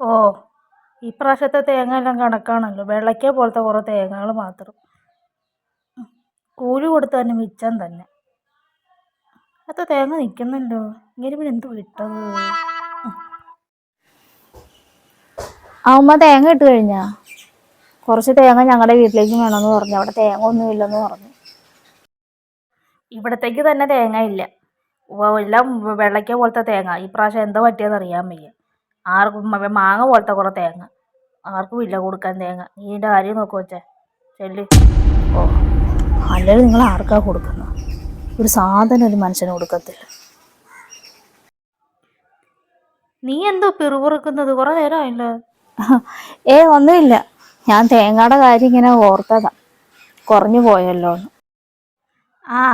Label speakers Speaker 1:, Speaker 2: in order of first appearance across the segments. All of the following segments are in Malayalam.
Speaker 1: ഓ ഇപ്രാവശ്യത്തെ തേങ്ങ എല്ലാം കണക്കാണല്ലോ. വെള്ളയ്ക്ക പോലത്തെ കുറേ തേങ്ങകൾ മാത്രം. കൂലി കൊടുത്ത് തന്നെ മിച്ചം തന്നെ. അത് തേങ്ങ നിൽക്കുന്നല്ലോ ഇങ്ങനെ പിന്നെ എന്ത് വിട്ടത്?
Speaker 2: അമ്മ തേങ്ങ ഇട്ട് കഴിഞ്ഞാ? കുറച്ച് തേങ്ങ ഞങ്ങളുടെ വീട്ടിലേക്ക് വേണമെന്ന് പറഞ്ഞു. അവിടെ തേങ്ങ ഒന്നും ഇല്ലെന്ന് പറഞ്ഞു.
Speaker 1: ഇവിടത്തേക്ക് തന്നെ തേങ്ങ ഇല്ല. എല്ലാം വെള്ളയ്ക്ക പോലത്തെ തേങ്ങ. ഈ പ്രാവശ്യം എന്താ പറ്റിയെന്ന് അറിയാൻ വയ്യ. ആർക്കും മാങ്ങ പോലത്തെ കുറേ തേങ്ങ. ആർക്കും ഇല്ല കൊടുക്കാൻ തേങ്ങ. നീ ഇതിന്റെ കാര്യം നോക്കു വെച്ചേ ചെല്ലി.
Speaker 2: ഓ അല്ലെങ്കിൽ നിങ്ങൾ ആർക്കാ കൊടുക്കുന്നത് ഒരു സാധനം ഒരു മനുഷ്യന് കൊടുക്കത്തില്ല.
Speaker 1: നീ എന്തോ പിറുപിറുക്കുന്നത്? കുറെ നേരമായില്ല?
Speaker 2: ഏ ഒന്നുമില്ല. ഞാൻ തേങ്ങയുടെ കാര്യം ഇങ്ങനെ ഓർത്തതാ. കുറഞ്ഞു പോയല്ലോ
Speaker 1: ആ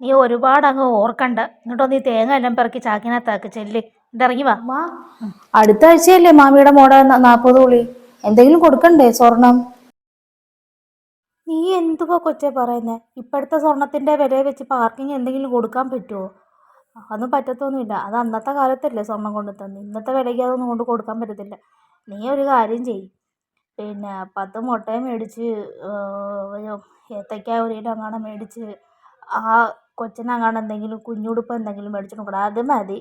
Speaker 1: നീ ഒരുപാട് അങ്ങ് ഓർക്കണ്ട. എന്നിട്ടോ നീ തേങ്ങ എല്ലാം പെറുക്കി ചാക്കിനകത്താക്ക്. ചെല്ല്. ഇറങ്ങി വാ.
Speaker 2: അമ്മ അടുത്ത ആഴ്ചയല്ലേ മാമിയുടെ മോടെ നാപ്പത് ഉള്ളി എന്തെങ്കിലും കൊടുക്കണ്ടേ സ്വർണം?
Speaker 1: നീ എന്തുവാ കൊച്ചേ പറയുന്നത് ഇപ്പോഴത്തെ സ്വർണത്തിന്റെ വില വെച്ച് പാർക്കിങ് എന്തെങ്കിലും കൊടുക്കാൻ പറ്റുമോ അതൊന്നും പറ്റത്തൊന്നുമില്ല. അത് അന്നത്തെ കാലത്തല്ലേ സ്വർണം കൊണ്ട് തന്നെ. ഇന്നത്തെ വിലയ്ക്ക് അതൊന്നും കൊണ്ട് കൊടുക്കാൻ പറ്റത്തില്ല. നീ ഒരു കാര്യം ചെയ് പിന്നെ പത്ത് മുട്ടയും മേടിച്ച് ഏത്തയ്ക്ക ഒരു കിലോ അങ്ങനെ മേടിച്ച് ആ കൊച്ചിനങ്ങാണ്ട് എന്തെങ്കിലും കുഞ്ഞുടുപ്പ് എന്തെങ്കിലും മേടിച്ചു കൊടുക്കണം. അത് മതി.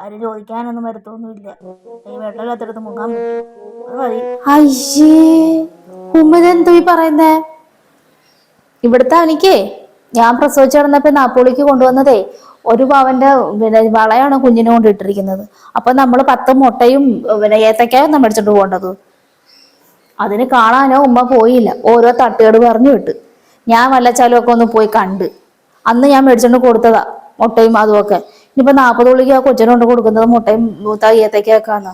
Speaker 1: ആരും ചോദിക്കാനൊന്നും വരത്തൊന്നുമില്ല. ഈ വെള്ളമില്ലാത്തടത്ത് മുങ്ങാൻ പറ്റും. മതി.
Speaker 2: അയ്യേ ഉമ്മതെന്തോ ഈ പറയുന്നേ? ഇവിടുത്തെ അനിക്കേ ഞാൻ പ്രസവിച്ചു കിടന്നപ്പോ നാപ്പോളിക്ക് കൊണ്ടുവന്നതേ ഒരു പവന്റെ പിന്നെ വളയാണ് കുഞ്ഞിനെ കൊണ്ട് ഇട്ടിരിക്കുന്നത്. അപ്പൊ നമ്മൾ പത്ത് മുട്ടയും പിന്നെ ഏത്തക്കായൊന്നും മേടിച്ചിട്ട് പോകേണ്ടത്. അതിന് കാണാനോ ഉമ്മ പോയില്ല. ഓരോ തട്ടുകേട് പറഞ്ഞു വിട്ട്. ഞാൻ വല്ലച്ചാലും ഒക്കെ ഒന്ന് പോയി കണ്ട്. അന്ന് ഞാൻ മേടിച്ചോണ്ട് കൊടുത്തതാ മുട്ടയും അതുമൊക്കെ ഇനിയിപ്പോ നാൽപ്പത് ഉള്ളിക്ക് ആ കൊച്ചിനെ കൊണ്ട് കൊടുക്കുന്നത് മുട്ടയും മൂത്ത ഏത്തക്കയൊക്കെയാന്ന്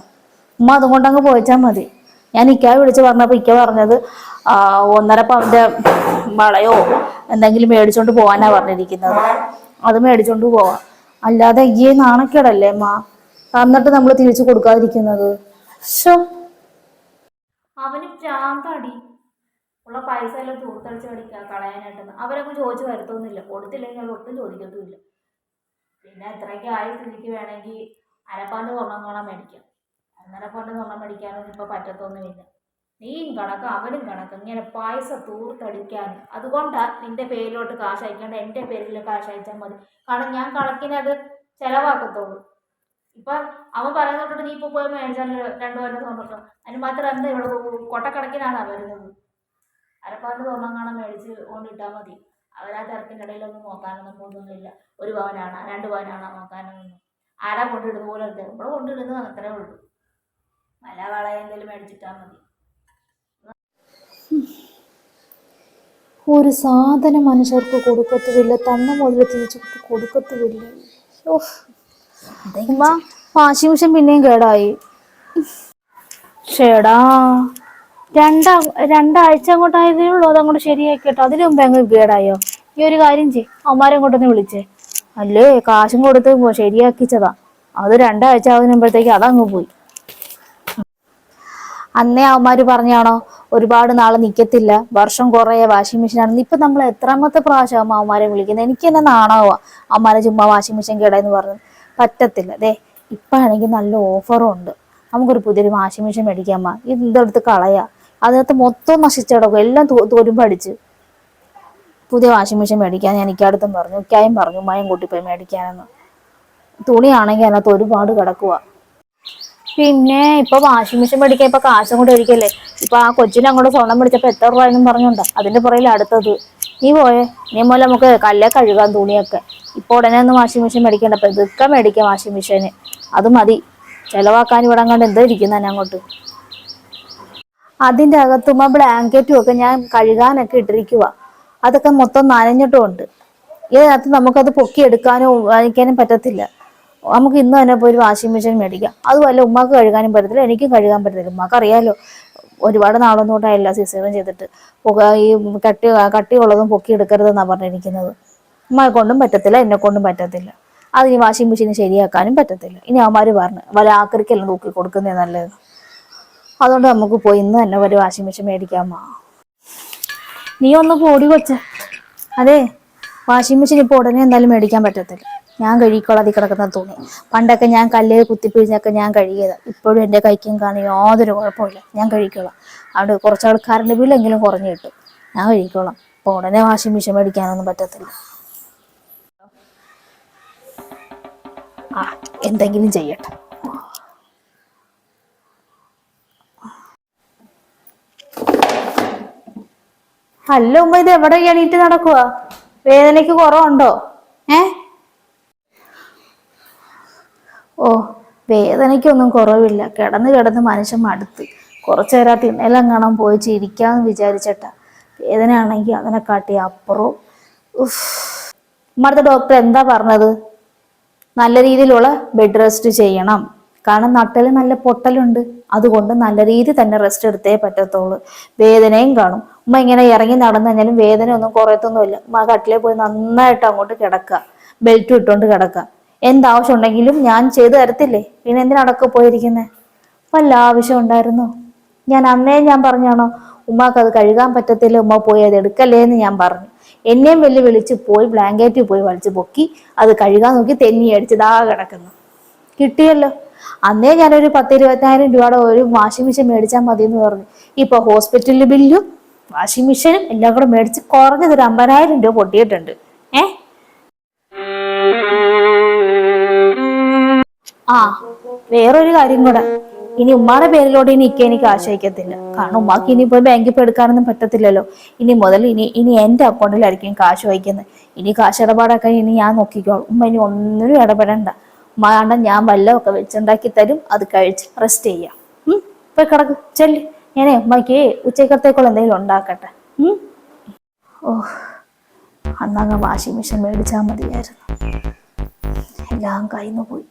Speaker 2: ഉമ്മ അതും കൊണ്ടങ്ങ് പോയിച്ചാൽ മതി. ഞാൻ ഇക്ക വിളിച്ച് പറഞ്ഞപ്പോൾ ഇക്ക പറഞ്ഞത് ഒന്നര പവന്റെ വളയോ എന്തെങ്കിലും മേടിച്ചോണ്ട് പോകാനാ പറഞ്ഞിരിക്കുന്നത്. അത് മേടിച്ചോണ്ട് പോവാം. അല്ലാതെ ഈ നാണക്കേടല്ലേ അമ്മ എന്നിട്ട് നമ്മൾ തിരിച്ചു കൊടുക്കാതിരിക്കുന്നത്.
Speaker 1: അവന് പ്രാന്താടി ഉള്ള പൈസ എല്ലാം തൂർത്തടിച്ച് കളിക്കുക കളയാനായിട്ടെന്ന്. അവരൊക്കെ ചോദിച്ചു വരുത്തൊന്നുമില്ല. കൊടുത്തില്ലെങ്കിൽ അവർ ഒട്ടും ചോദിക്കത്തുമില്ല. പിന്നെ എത്രയൊക്കെ ആയ സ്ഥിതിക്ക് വേണമെങ്കിൽ അരപ്പാന്റെ സ്വർണം കാണാൻ മേടിക്കാം. ഒന്നരപ്പാന്റെ സ്വർണം മേടിക്കാനൊന്നും ഇപ്പോൾ പറ്റത്തൊന്നുമില്ല. നീയും കണക്ക് അവനും കണക്ക്. ഇങ്ങനെ പൈസ തൂർത്തടിക്കാൻ അതുകൊണ്ടാണ് നിന്റെ പേരിലോട്ട് കാശ് അയക്കേണ്ട എന്റെ പേരിൽ കാശ് അയച്ചാൽ മതി. കാരണം ഞാൻ കണക്കിനത് ചിലവാക്കത്തുള്ളൂ. ഇപ്പൊ അവൻ പറയുന്നോട്ട് നീ ഇപ്പോൾ പോയി മേടിച്ചാൽ രണ്ടു പേരുടെ സ്വർണമൊക്കെ അതിന് മാത്രം എന്താ ഇവിടെ കൊട്ടക്കണക്കിനാണ് വരുന്നത് സ്വർണം കാണാൻ മേടിച്ച് കൊണ്ടിട്ടാൽ മതി. അവരാ തിരക്കിന്റെ ഇടയിലൊന്നും നോക്കാനൊന്നും പോകുന്നില്ല. ഒരു പവനാണ് രണ്ട് പവനാണോ നോക്കാനൊന്നും. ആരാ കൊണ്ടിടുന്ന പോലെ ഉണ്ട് നമ്മൾ കൊണ്ടിടുന്നത് അത്രേ ഉള്ളൂ. വള എന്തെങ്കിലും മേടിച്ചിട്ടാൽ മതി.
Speaker 2: ഒരു സാധനം മനുഷ്യർക്ക് കൊടുക്കത്തുമില്ല തന്ന മുതൽ തിരിച്ചു കൊടുക്കത്തുമില്ല വാഷിംഗ് മെഷീൻ പിന്നെയും കേടായി. ഷേടാ രണ്ടാ രണ്ടാഴ്ച അങ്ങോട്ടായതേ ഉള്ളൂ അതങ്ങോട്ട് ശരിയാക്കി കേട്ടോ അതിനു മുമ്പ് അങ്ങ് കേടായോ ഈ ഒരു കാര്യം ചെയ്. അമ്മാരെ അങ്ങോട്ടൊന്ന് വിളിച്ചേ. അല്ലേ കാശും കൊടുത്ത് ശരിയാക്കിച്ചതാ. അത് രണ്ടാഴ്ച ആകുമ്പോഴത്തേക്ക് അതങ്ങ് പോയി. അന്നേ അവന്മാര് പറഞ്ഞാണോ ഒരുപാട് നാളെ നിക്കത്തില്ല വർഷം കുറേ വാഷിംഗ് മെഷീൻ ആണെന്ന് ഇപ്പൊ നമ്മൾ എത്രാമത്തെ പ്രാവശ്യം അവന്മാരെ വിളിക്കുന്നത്? എനിക്ക് തന്നെ നാണാവാ അവന്മാരെ ചുമ്മാ വാഷിംഗ് മെഷീൻ കേടാന്ന് പറഞ്ഞു. പറ്റത്തില്ല. ദേ ഇപ്പാണെങ്കിൽ നല്ല ഓഫറും ഉണ്ട് നമുക്കൊരു പുതിയൊരു വാഷിംഗ് മെഷീൻ മേടിക്കാമ്മ ഇതെടുത്ത് കളയാ. അതിനകത്ത് മൊത്തം നശിച്ചടക്കും എല്ലാം തുരുമ്പടിച്ച് പുതിയ വാഷിംഗ് മെഷീൻ മേടിക്കാൻ ഞാൻ എനിക്കടുത്തും പറഞ്ഞു. ഇക്കായും പറഞ്ഞു മയം കൂട്ടിപ്പോയി മേടിക്കാനെന്ന്. തുണിയാണെങ്കിൽ അതിനകത്ത് ഒരുപാട് കിടക്കുക പിന്നെ ഇപ്പൊ വാഷിംഗ് മെഷീൻ മേടിക്കാൻ ഇപ്പൊ കാശും കൂടെ ഒരിക്കല്ലേ ഇപ്പൊ ആ കൊച്ചിനെ അങ്ങോട്ട് സ്വർണം മേടിച്ചപ്പോ എത്ര രൂപ എന്നും പറഞ്ഞുണ്ട് അതിന്റെ പുറകിൽ അടുത്തത്. നീ പോയേ. നീ പോലെ നമുക്ക് കല്ലേ കഴുകാൻ തുണിയൊക്കെ. ഇപ്പൊ ഉടനെ ഒന്ന് വാഷിംഗ് മെഷീൻ മേടിക്കണ്ട ഇതൊക്കെ മേടിക്കാം വാഷിംഗ് മെഷീന്. അത് മതി. ചെലവാക്കാൻ ഇവിടെ കണ്ട് എന്തോ ഇരിക്കുന്ന അങ്ങോട്ട്. അതിന്റെ ആ ബ്ലാങ്കറ്റും ഒക്കെ ഞാൻ കഴുകാനൊക്കെ ഇട്ടിരിക്കുക അതൊക്കെ മൊത്തം നനഞ്ഞിട്ടും ഉണ്ട് ഇതിനകത്ത് നമുക്കത് പൊക്കിയെടുക്കാനോ വാങ്ങിക്കാനും പറ്റത്തില്ല. നമുക്ക് ഇന്ന് തന്നെ പോയി ഒരു വാഷിംഗ് മെഷീൻ മേടിക്കാം. അതുമല്ല ഉമ്മാക്ക് കഴുകാനും പറ്റത്തില്ല എനിക്കും കഴുകാൻ പറ്റത്തില്ല. ഉമ്മാക്ക് അറിയാലോ ഒരുപാട് നാളൊന്നും എല്ലാ സിസേറിയൻ ചെയ്തിട്ട് ഈ കട്ടി കട്ടിയുള്ളതും പൊക്കിയെടുക്കരുതെന്നാണ് പറഞ്ഞിരിക്കുന്നത്. ഉമ്മയെ കൊണ്ടും പറ്റത്തില്ല എന്നെ കൊണ്ടും പറ്റത്തില്ല. അത് ഈ വാഷിംഗ് മെഷീൻ ശരിയാക്കാനും പറ്റത്തില്ല. ഇനി അവന്മാർ പറഞ്ഞു വല്ല ആക്രിക്കെല്ലാം നോക്കി കൊടുക്കുന്നേ നല്ലത്. അതുകൊണ്ട് നമുക്ക് പോയി ഇന്ന് തന്നെ ഒരു വാഷിംഗ് മെഷീൻ മേടിക്കാമോ? നീ ഒന്ന് പോടി കൊച്ച. അതെ വാഷിംഗ് മെഷീൻ ഇപ്പോൾ ഉടനെ എന്തായാലും മേടിക്കാൻ പറ്റത്തില്ല. ഞാൻ കഴുകിക്കോളാം അതിൽ കിടക്കുന്ന തുണി. പണ്ടൊക്കെ ഞാൻ കല്ലിൽ കുത്തിപ്പിഴിഞ്ഞൊക്കെ ഞാൻ കഴുകിയത്. ഇപ്പോഴും എന്റെ കൈക്കും കാണും യാതൊരു കുഴപ്പമില്ല ഞാൻ കഴിക്കോളാം അവിടെ കുറച്ച് ആൾക്കാരുടെ ബില്ലെങ്കിലും കുറഞ്ഞു കിട്ടും. ഞാൻ കഴിക്കോളാം അപ്പോൾ ഉടനെ വാഷിംഗ് മെഷീൻ മേടിക്കാനൊന്നും പറ്റത്തില്ല. ആ എന്തെങ്കിലും ചെയ്യട്ടെ. അല്ല ഉമ്മ ഇത് എവിടെ എണീറ്റ് നടക്കുക വേദനയ്ക്ക് കുറവുണ്ടോ? ഏ? ഓ വേദനയ്ക്കൊന്നും കുറവില്ല. കിടന്ന് കിടന്ന് മനുഷ്യൻ മടുത്ത്. കുറച്ചു നേരം തിണ്ണയിലും കാണാൻ പോയി ചിരിക്കാന്ന് വിചാരിച്ചിട്ടാ. വേദനയാണെങ്കിൽ അതിനെക്കാട്ടി അപ്പുറവും. ഉഫ്. ഉമ്മടുത്ത ഡോക്ടർ എന്താ പറഞ്ഞത്? നല്ല രീതിയിലുള്ള ബെഡ് റെസ്റ്റ് ചെയ്യണം. കാരണം നട്ടൽ നല്ല പൊട്ടലുണ്ട്. അതുകൊണ്ട് നല്ല രീതിയിൽ തന്നെ റെസ്റ്റ് എടുത്തേ പറ്റത്തുള്ളൂ. വേദനയും കാണും. ഉമ്മ ഇങ്ങനെ ഇറങ്ങി നടന്നു കഴിഞ്ഞാലും വേദന ഒന്നും കുറയത്തൊന്നുമില്ല. ഉമ്മ കട്ടിലേ പോയി നന്നായിട്ട് അങ്ങോട്ട് കിടക്കുക. ബെൽറ്റ് ഇട്ടുകൊണ്ട് കിടക്കുക. എന്താവശ്യം ഉണ്ടെങ്കിലും ഞാൻ ചെയ്തു തരത്തില്ലേ? പിന്നെ എന്തിനടക്കം പോയിരിക്കുന്നത് വല്ല ആവശ്യം ഉണ്ടായിരുന്നോ? ഞാൻ അന്നേ ഞാൻ പറഞ്ഞാണോ? ഉമ്മാക്ക് അത് കഴുകാൻ പറ്റത്തില്ല ഉമ്മ പോയി അത് എടുക്കല്ലേ എന്ന് ഞാൻ പറഞ്ഞു. എന്നെയും വെല്ലു വിളിച്ച് പോയി ബ്ലാങ്കറ്റ് പോയി വലിച്ചു പൊക്കി അത് കഴുകാൻ നോക്കി തെന്നി അടിച്ച് ദാ കിടക്കുന്നു. കിട്ടിയല്ലോ. അന്നേ ഞാനൊരു പത്ത് ഇരുപത്തിനായിരം രൂപയുടെ ഒരു വാഷിംഗ് മെഷീൻ മേടിച്ചാൽ മതി എന്ന് പറഞ്ഞു. ഇപ്പൊ ഹോസ്പിറ്റലിൽ ബില്ലും വാഷിംഗ് മെഷീനും എല്ലാം കൂടെ മേടിച്ച് കുറഞ്ഞത് ഒരു അമ്പതിനായിരം രൂപ പൊട്ടിയിട്ടുണ്ട്. ഏ? ആ വേറൊരു കാര്യം കൂടെ. ഇനി ഉമ്മാടെ പേരിലോട്ട് ഇനി ഇക്ക എനിക്ക് ആശ്രയിക്കത്തില്ല. കാരണം ഉമ്മാക്ക് ഇനി പോയി ബാങ്കിൽ പോയി എടുക്കാനൊന്നും പറ്റത്തില്ലല്ലോ. ഇനി മുതൽ ഇനി ഇനി എന്റെ അക്കൗണ്ടിലായിരിക്കും കാശ് വഹിക്കുന്നത്. ഇനി കാശ് ഇടപാടൊക്കെ ഇനി ഞാൻ നോക്കിക്കോളും. ഉമ്മ ഇനി ഒന്നിനും ഇടപെടണ്ട. ഉമ്മ ഞാൻ വല്ലതൊക്കെ വെച്ചുണ്ടാക്കി തരും അത് കഴിച്ച് റെസ്റ്റ് ചെയ്യാം. ഇപ്പൊ കിടക്ക് ചെല്ലി. ഞാനേ ഉമ്മയ്ക്ക് ഉച്ചക്കത്തേക്കുള്ള എന്തെങ്കിലും ഉണ്ടാക്കട്ടെ. ഓ അന്നങ്ങ് വാഷിംഗ് മെഷീൻ മേടിച്ചാൽ മതിയായിരുന്നു. എല്ലാം കയ്യിൽ നിന്ന് പോയി.